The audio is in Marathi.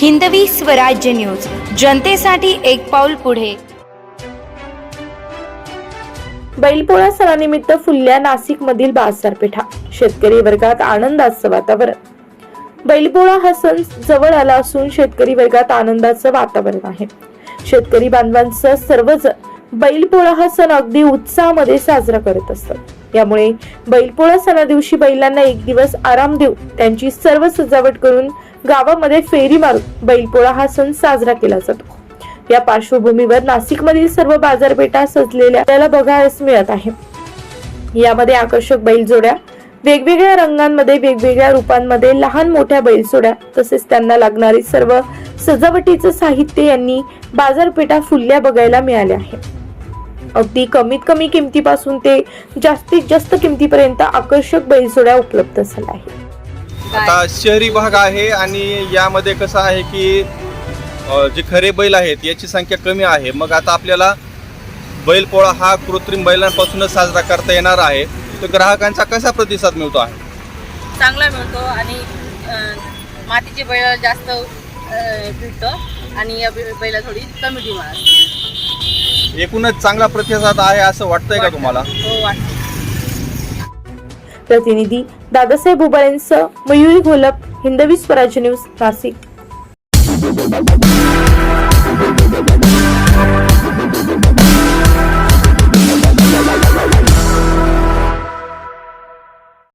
हिंदवी स्वराज्य न्यूज. जनतेसाठी एक पाऊल पुढे. बैलपोळा सणानिमित्त फुलल्या नाशिक मधील बाजारपेठा. शेतकरी वर्गात आनंदाचं वातावरण. बैलपोळा हा सण जवळ आला असून शेतकरी वर्गात आनंदाचं वातावरण आहे. शेतकरी बांधवांचं सर्वजण बैलपोळा हा सण अगदी उत्साहामध्ये साजरा करत असतात. यामुळे बैलपोळा सणादिवशी बैलांना एक दिवस आराम देऊ त्यांची सर्व सजावट करून गावामध्ये फेरी मारून बैलपोळा हा सण साजरा केला जातो. या पार्श्वभूमीवर नाशिकमधील सर्व बाजारपेठा सजलेल्या आपल्याला बघायला मिळत आहे. यामध्ये आकर्षक बैलजोड्या वेगवेगळ्या रंगांमध्ये वेगवेगळ्या रूपांमध्ये लहान मोठ्या बैलजोड्या तसेच त्यांना लागणारी सर्व सजावटीचं साहित्य यांनी बाजारपेठा फुलल्या बघायला मिळाले आहे अगदी कमीत कमी किमतीपासून ते जास्तीत जास्त किमतीपर्यंत आकर्षक बैलजोड्या उपलब्ध झाल्या आहेत. आता शहरी भाग आहे आणि यामध्ये कसं आहे की जे खरे बैल आहेत याची संख्या कमी आहे. मग आता आपल्याला बैलपोळा हा कृत्रिम बैलांपासूनच साजरा करता येणार आहे. तर ग्राहकांचा कसा प्रतिसाद मिळतो आहे? चांगला मिळतो आणि मातीचे बैल जास्त भेटतो आणि या बैला थोडी कमी डिमांड असते. एकूणच चांगला प्रतिसाद आहे असं वाटतंय का तुम्हाला? हो वाटतं प्रतिनिधी दादासाहेब उबाळेंसह मयुरी घोलप हिंदवी स्वराज्य न्यूज नाशिक.